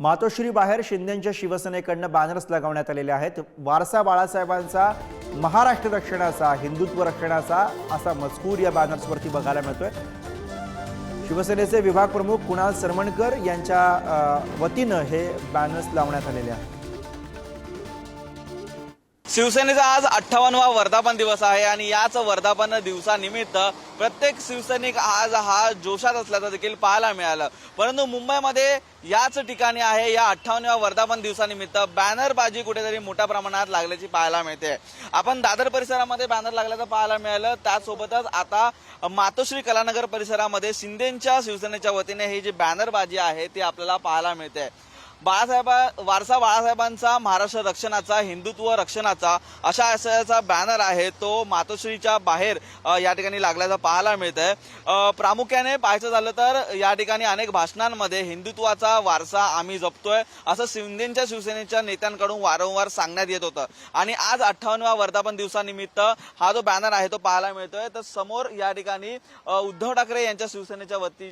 मातोश्री बाहेर शिंदेच्या शिवसेनेकडनं बॅनर्स लगावण्यात आलेले आहेत. वारसा बाळासाहेबांचा महाराष्ट्र रक्षणाचा हिंदुत्व रक्षणाचा असा मजकूर या बॅनर्सवरती बघायला मिळतोय. शिवसेनेचे विभाग प्रमुख कुणाल सरमणकर यांच्या वतीनं हे बॅनर्स लावण्यात आलेले आहेत. शिवसेनेचा आज अठ्ठावन्नवा वर्धापन दिवस आहे आणि याच वर्धापन दिवसानिमित्त प्रत्येक शिवसैनिक आज हा जोशात असल्याचं देखील पाहायला मिळालं. परंतु मुंबईमध्ये याच ठिकाणी आहे या अठ्ठावन्नव्या वर्धापन दिवसानिमित्त बॅनरबाजी कुठेतरी मोठ्या प्रमाणात लागल्याची पाहायला मिळते. आपण दादर परिसरामध्ये बॅनर लागल्याचं पाहायला मिळालं. त्यासोबतच आता मातोश्री कलानगर परिसरामध्ये शिंदेच्या शिवसेनेच्या वतीने ही जी बॅनरबाजी आहे ती आपल्याला पाहायला मिळते. बाळासाहेबा वारसा बाळासाहेबांचा महाराष्ट्र रक्षणाचा हिंदुत्व रक्षणाचा अशा आशयाचा बॅनर आहे. तो मातोश्रीच्या बाहेर या ठिकाणी लागल्याचं पाहायला मिळत आहे प्रामुख्याने पाहायचं झालं तर या ठिकाणी अनेक भाषणांमध्ये हिंदुत्वाचा वारसा आम्ही जपतोय असं शिंदेच्या शिवसेनेच्या नेत्यांकडून वारंवार सांगण्यात येत होतं. आणि आज अठ्ठावन्नव्या वर्धापन दिवसानिमित्त हा जो बॅनर आहे तो पाहायला मिळतोय. तर समोर या ठिकाणी उद्धव ठाकरे यांच्या शिवसेनेच्या वती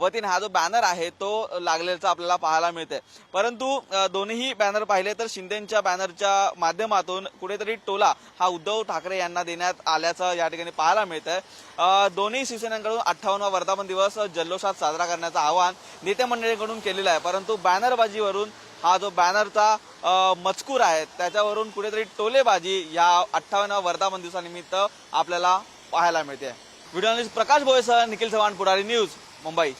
वतीने हा जो बॅनर आहे तो लागलेला आपल्याला पाहायला मिळते परंतु दोन्ही बॅनर पाहिले तर शिंदेच्या बॅनरच्या माध्यमातून कुठेतरी टोला हा उद्धव ठाकरे यांना देण्यात आल्याचं या ठिकाणी पाहायला मिळत आहे दोन्ही शिवसेनेकडून अठ्ठावन्नवा वर्धापन दिवस जल्लोषात साजरा करण्याचं आवाहन नेते मंडळीकडून केलेलं आहे. परंतु बॅनरबाजीवरून हा जो बॅनरचा मजकूर आहे त्याच्यावरून कुठेतरी टोलेबाजी या अठ्ठावन्नव्या वर्धापन दिवसानिमित्त आपल्याला पाहायला मिळते. व्हिडिओ प्रकाश भोयसह निखिल चव्हाण पुढारी न्यूज. मुंबई